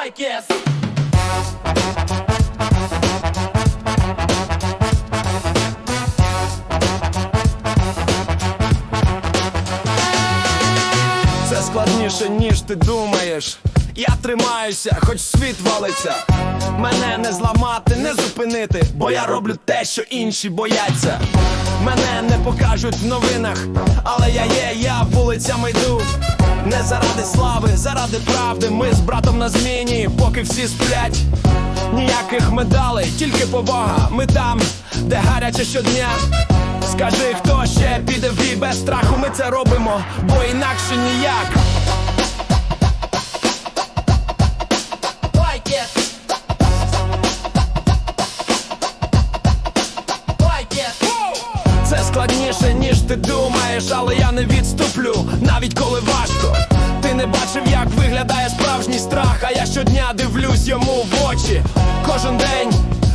Байкес! Це складніше, ніж ти думаєш. Я тримаюся, хоч світ валиться. Мене не зламати, не зупинити, бо я роблю те, що інші бояться. Мене не покажуть в новинах, але я є, я вулицями заради правди. Ми з братом на зміні, поки всі сплять. Ніяких медалей, тільки повага. Ми там, де гаряче щодня. Скажи, хто ще піде в бій без страху, ми це робимо, бо інакше ніяк. Це складніше, ніж ти думаєш, але я не відступлю, навіть коли важко. Не бачив, як виглядає справжній страх, а я щодня дивлюсь йому в очі. Кожен день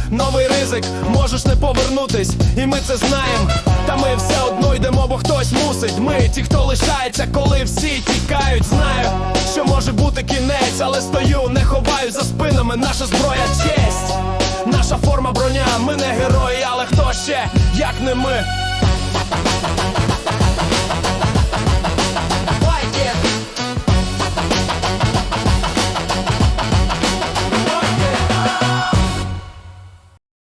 новий ризик, можеш не повернутись, і ми це знаємо. Та ми все одно йдемо, бо хтось мусить. Ми ті, хто лишається, коли всі тікають. Знаю, що може бути кінець, але стою, не ховаю за спинами. Наша зброя честь, наша форма броня. Ми не герої, але хто ще, як не ми.